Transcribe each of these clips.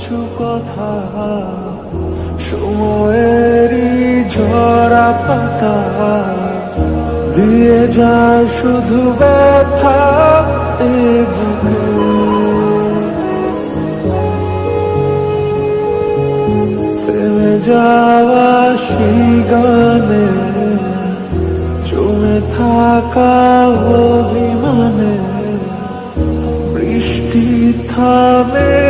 কিছু কথা। সময়েরই ঝরা পাতা। দিয়ে যায় শুধু ব্যথা থেমে যাওয়া সেই গানে জমে থাকা অভিমানে, বৃষ্টি থামে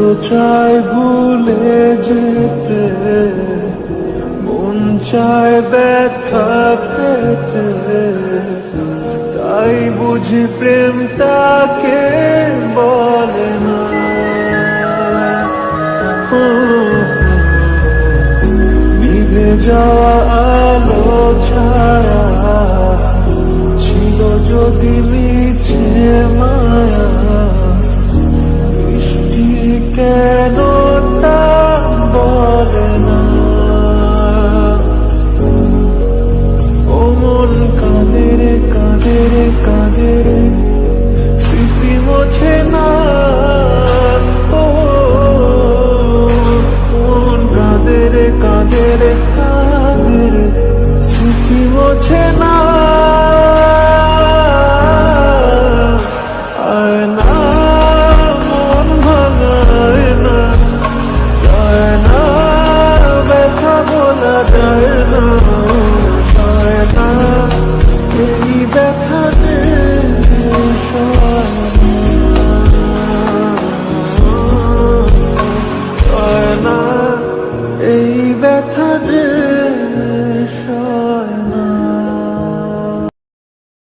যত চাই ভুলে যেতে, মন চায় ব্যথা পেতে। তাই বুঝি প্রেম তাকে বলে না। নিভে যাওয়া আলো ছায়া ছিল যদি ব্যথা যে